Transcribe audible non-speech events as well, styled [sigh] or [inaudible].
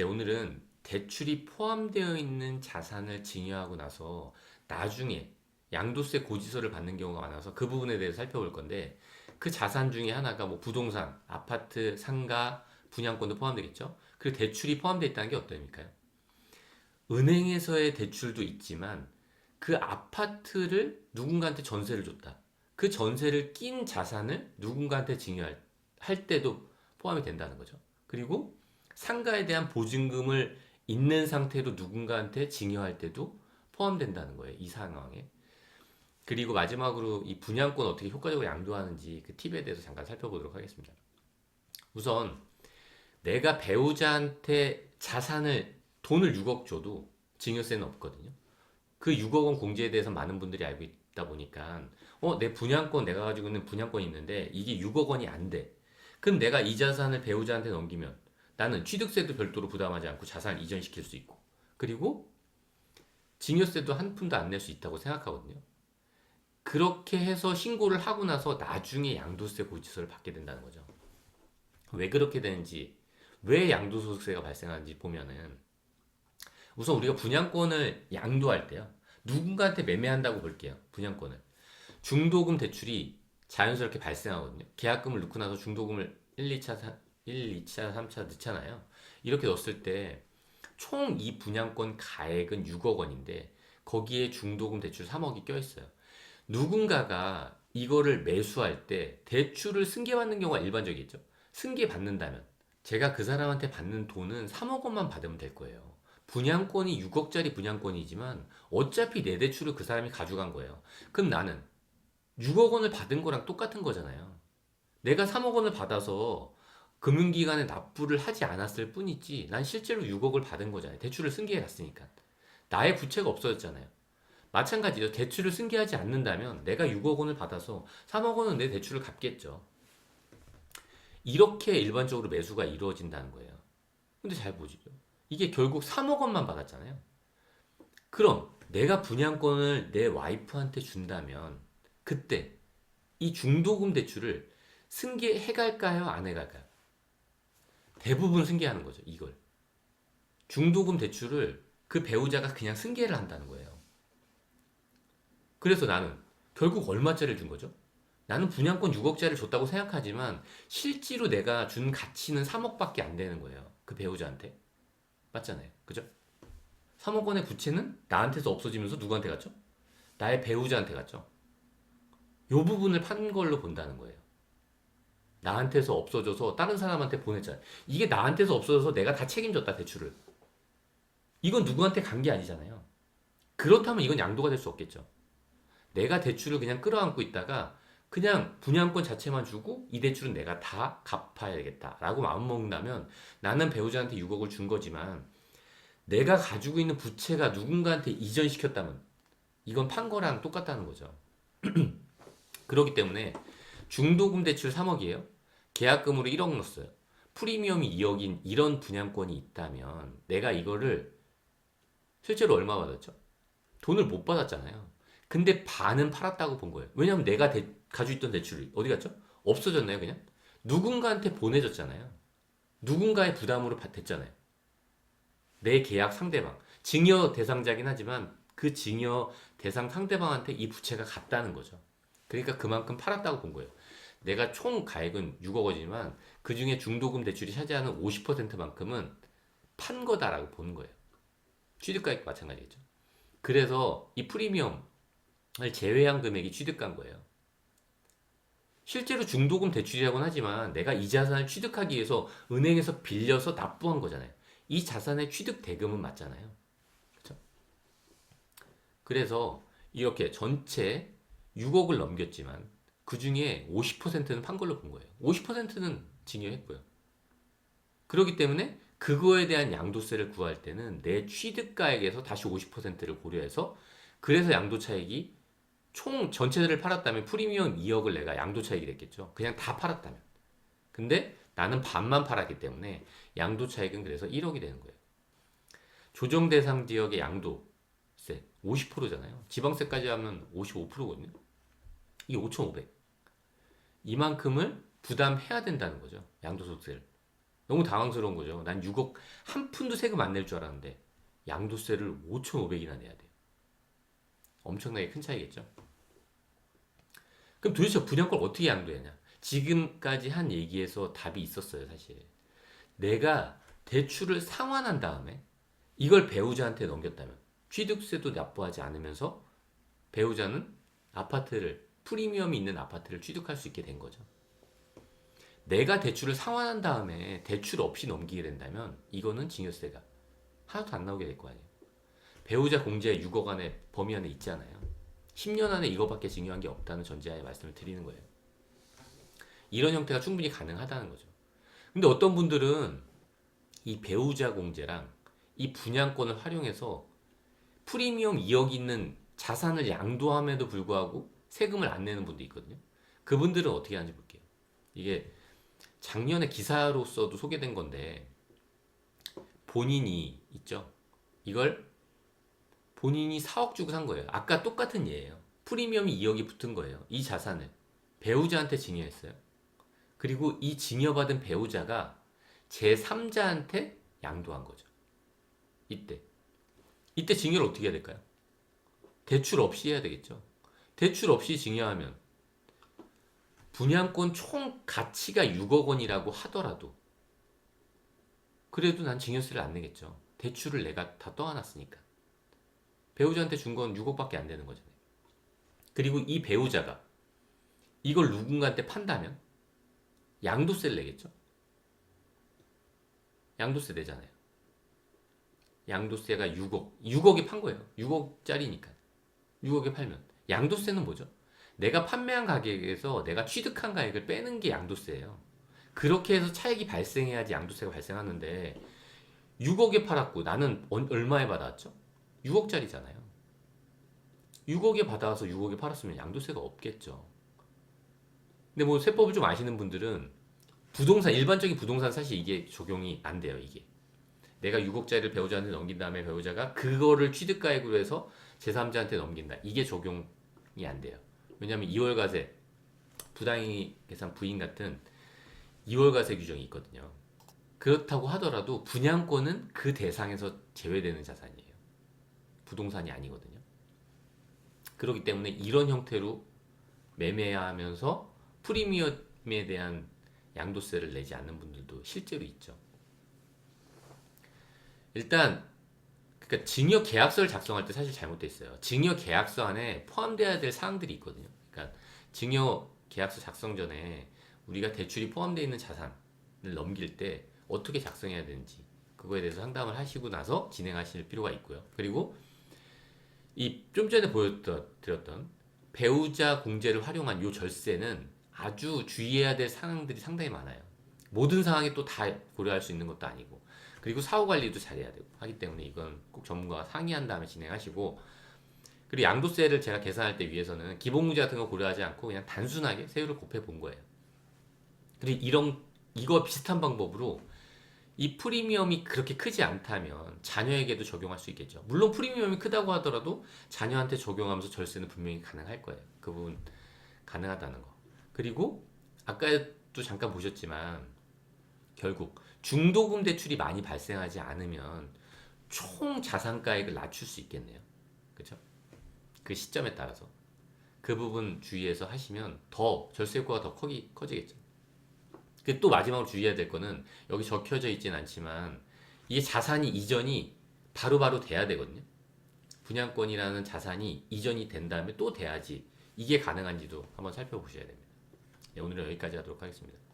네, 오늘은 대출이 포함되어 있는 자산을 증여하고 나서 나중에 양도세 고지서를 받는 경우가 많아서 그 부분에 대해서 살펴볼 건데 그 자산 중에 하나가 뭐 부동산, 아파트, 상가, 분양권도 포함되겠죠. 그리고 대출이 포함되어 있다는 게 의미일까요? 은행에서의 대출도 있지만 그 아파트를 누군가한테 전세를 줬다. 그 전세를 낀 자산을 누군가한테 증여할 할 때도 포함이 된다는 거죠. 그리고 상가에 대한 보증금을 있는 상태로 누군가한테 증여할 때도 포함된다는 거예요. 이 상황에. 그리고 마지막으로 이 분양권 어떻게 효과적으로 양도하는지 그 팁에 대해서 잠깐 살펴보도록 하겠습니다. 우선 내가 배우자한테 자산을 돈을 6억 줘도 증여세는 없거든요. 그 6억 원 공제에 대해서 많은 분들이 알고 있다 보니까 어, 내 분양권 내가 가지고 있는 분양권이 있는데 이게 6억 원이 안 돼. 그럼 내가 이 자산을 배우자한테 넘기면 나는 취득세도 별도로 부담하지 않고 자산을 이전시킬 수 있고 그리고 증여세도 한 푼도 안 낼 수 있다고 생각하거든요. 그렇게 해서 신고를 하고 나서 나중에 양도세 고지서를 받게 된다는 거죠. 왜 그렇게 되는지, 왜 양도소득세가 발생하는지 보면은 우선 우리가 분양권을 양도할 때요. 누군가한테 매매한다고 볼게요. 분양권을. 중도금 대출이 자연스럽게 발생하거든요. 계약금을 넣고 나서 중도금을 1, 2차, 3, 1, 2차, 3차 넣잖아요. 이렇게 넣었을 때 총 이 분양권 가액은 6억 원인데 거기에 중도금 대출 3억이 껴있어요. 누군가가 이거를 매수할 때 대출을 승계받는 경우가 일반적이겠죠. 승계받는다면 제가 그 사람한테 받는 돈은 3억 원만 받으면 될 거예요. 분양권이 6억짜리 분양권이지만 어차피 내 대출을 그 사람이 가져간 거예요. 그럼 나는 6억 원을 받은 거랑 똑같은 거잖아요. 내가 3억 원을 받아서 금융기관에 납부를 하지 않았을 뿐이지 난 실제로 6억을 받은 거잖아요. 대출을 승계해 갔으니까. 나의 부채가 없어졌잖아요. 마찬가지로 대출을 승계하지 않는다면 내가 6억 원을 받아서 3억 원은 내 대출을 갚겠죠. 이렇게 일반적으로 매수가 이루어진다는 거예요. 근데 잘 보시죠. 이게 결국 3억 원만 받았잖아요. 그럼 내가 분양권을 내 와이프한테 준다면 그때 이 중도금 대출을 승계해 갈까요? 안 해 갈까요? 대부분 승계하는 거죠. 이걸. 중도금 대출을 그 배우자가 그냥 승계를 한다는 거예요. 그래서 나는 결국 얼마짜리를 준 거죠? 나는 분양권 6억짜리를 줬다고 생각하지만 실제로 내가 준 가치는 3억밖에 안 되는 거예요. 그 배우자한테. 맞잖아요. 그죠? 3억 원의 부채는 나한테서 없어지면서 누구한테 갔죠? 나의 배우자한테 갔죠. 요 부분을 판 걸로 본다는 거예요. 나한테서 없어져서 다른 사람한테 보냈잖아요. 이게 나한테서 없어져서 내가 다 책임졌다, 대출을. 이건 누구한테 간 게 아니잖아요. 그렇다면 이건 양도가 될 수 없겠죠. 내가 대출을 그냥 끌어안고 있다가 그냥 분양권 자체만 주고 이 대출은 내가 다 갚아야겠다라고 마음먹는다면 나는 배우자한테 6억을 준 거지만 내가 가지고 있는 부채가 누군가한테 이전시켰다면 이건 판 거랑 똑같다는 거죠. [clears throat] 그렇기 때문에 중도금 대출 3억이에요. 계약금으로 1억 넣었어요. 프리미엄이 2억인 이런 분양권이 있다면 내가 이거를 실제로 얼마 받았죠? 돈을 못 받았잖아요. 근데 반은 팔았다고 본 거예요. 왜냐하면 내가 대, 가지고 있던 대출이 어디 갔죠? 없어졌나요, 그냥? 누군가한테 보내졌잖아요. 누군가의 부담으로 받- 됐잖아요. 내 계약 상대방. 증여 대상자긴 하지만 그 증여 대상 상대방한테 이 부채가 갔다는 거죠. 그러니까 그만큼 팔았다고 본 거예요. 내가 총 가액은 6억 원이지만 그 중에 중도금 대출이 차지하는 50%만큼은 판 거다라고 보는 거예요. 취득가액 마찬가지겠죠. 그래서 이 프리미엄을 제외한 금액이 취득가인 거예요. 실제로 중도금 대출이라고는 하지만 내가 이 자산을 취득하기 위해서 은행에서 빌려서 납부한 거잖아요. 이 자산의 취득 대금은 맞잖아요. 그렇죠? 그래서 이렇게 전체 6억을 넘겼지만 그 중에 50%는 판 걸로 본 거예요. 50%는 증여했고요. 그렇기 때문에 그거에 대한 양도세를 구할 때는 내 취득가액에서 다시 50%를 고려해서 그래서 양도차익이 총 전체를 팔았다면 프리미엄 2억을 내가 양도차익이 됐겠죠. 그냥 다 팔았다면. 근데 나는 반만 팔았기 때문에 양도차익은 그래서 1억이 되는 거예요. 조정 대상 지역의 양도세 50%잖아요. 지방세까지 하면 55%거든요. 이게 5,500. 이만큼을 부담해야 된다는 거죠. 양도소득세를. 너무 당황스러운 거죠. 난 6억 한 푼도 세금 안 낼 줄 알았는데 양도세를 5,500이나 내야 돼요. 엄청나게 큰 차이겠죠. 그럼 도대체 분양권 어떻게 양도하냐? 지금까지 한 얘기에서 답이 있었어요, 사실. 내가 대출을 상환한 다음에 이걸 배우자한테 넘겼다면 취득세도 납부하지 않으면서 배우자는 아파트를 프리미엄이 있는 아파트를 취득할 수 있게 된 거죠. 내가 대출을 상환한 다음에 대출 없이 넘기게 된다면 이거는 증여세가 하나도 안 나오게 될 거 아니에요. 배우자 공제 6억 안에 범위 안에 있잖아요. 10년 안에 이거밖에 증여한 게 없다는 전제하에 말씀을 드리는 거예요. 이런 형태가 충분히 가능하다는 거죠. 근데 어떤 분들은 이 배우자 공제랑 이 분양권을 활용해서 프리미엄 2억 있는 자산을 양도함에도 불구하고 세금을 안 내는 분도 있거든요. 그분들은 어떻게 하는지 볼게요. 이게 작년에 기사로서도 소개된 건데 본인이 있죠. 이걸 본인이 4억 주고 산 거예요. 아까 똑같은 예예요. 프리미엄이 2억이 붙은 거예요. 이 자산을 배우자한테 증여했어요. 그리고 이 증여받은 배우자가 제3자한테 양도한 거죠. 이때. 이때 증여를 어떻게 해야 될까요? 대출 없이 해야 되겠죠. 대출 없이 증여하면 분양권 총 가치가 6억 원이라고 하더라도 그래도 난 증여세를 안 내겠죠. 대출을 내가 다 떠안았으니까. 배우자한테 준 건 6억밖에 안 되는 거잖아요. 그리고 이 배우자가 이걸 누군가한테 판다면 양도세를 내겠죠. 양도세 내잖아요. 양도세가 6억, 6억에 판 거예요. 6억짜리니까. 6억에 팔면. 양도세는 뭐죠? 내가 판매한 가격에서 내가 취득한 가격을 빼는 게 양도세예요. 그렇게 해서 차익이 발생해야지 양도세가 발생하는데 6억에 팔았고 나는 얼- 얼마에 받았죠? 6억짜리잖아요. 6억에 받아서 6억에 팔았으면 양도세가 없겠죠. 근데 뭐 세법을 좀 아시는 분들은 부동산 일반적인 부동산 사실 이게 적용이 안 돼요 이게 내가 6억짜리를 배우자한테 넘긴 다음에 배우자가 그거를 취득가액으로 해서 제3자한테 넘긴다 이게 적용이 안 돼요. 왜냐하면 2월 과세 부당이 계산 부인 같은 2월 과세 규정이 있거든요. 그렇다고 하더라도 분양권은 그 대상에서 제외되는 자산이에요. 부동산이 아니거든요. 그렇기 때문에 이런 형태로 매매하면서 프리미엄에 대한 양도세를 내지 않는 분들도 실제로 있죠. 일단 그러니까 증여 계약서를 작성할 때 사실 잘못돼 있어요. 증여 계약서 안에 포함돼야 될 사항들이 있거든요. 그러니까 증여 계약서 작성 전에 우리가 대출이 포함되어 있는 자산을 넘길 때 어떻게 작성해야 되는지 그거에 대해서 상담을 하시고 나서 진행하실 필요가 있고요. 그리고 이 좀 전에 보여드렸던 배우자 공제를 활용한 요 절세는 아주 주의해야 될 사항들이 상당히 많아요. 모든 상황이 또다 고려할 수 있는 것도 아니고 그리고 사후 관리도 잘해야 되고 하기 때문에 이건 꼭 전문가와 상의한 다음에 진행하시고 그리고 양도세를 제가 계산할 때 위해서는 기본 문제 같은 거 고려하지 않고 그냥 단순하게 세율을 곱해 본 거예요. 그리고 이런 이거 비슷한 방법으로 이 프리미엄이 그렇게 크지 않다면 자녀에게도 적용할 수 있겠죠. 물론 프리미엄이 크다고 하더라도 자녀한테 적용하면서 절세는 분명히 가능할 거예요. 그 부분 가능하다는 거. 그리고 아까도 잠깐 보셨지만 결국 중도금 대출이 많이 발생하지 않으면 총 자산가액을 낮출 수 있겠네요. 그렇죠? 그 시점에 따라서 그 부분 주의해서 하시면 더 절세 효과가 더 커기, 커지겠죠. 그 또 마지막으로 주의해야 될 거는 여기 적혀져 있진 않지만 이게 자산이 이전이 바로바로 돼야 되거든요. 분양권이라는 자산이 이전이 된 다음에 또 돼야지 이게 가능한지도 한번 살펴보셔야 됩니다. 네, 오늘은 여기까지 하도록 하겠습니다.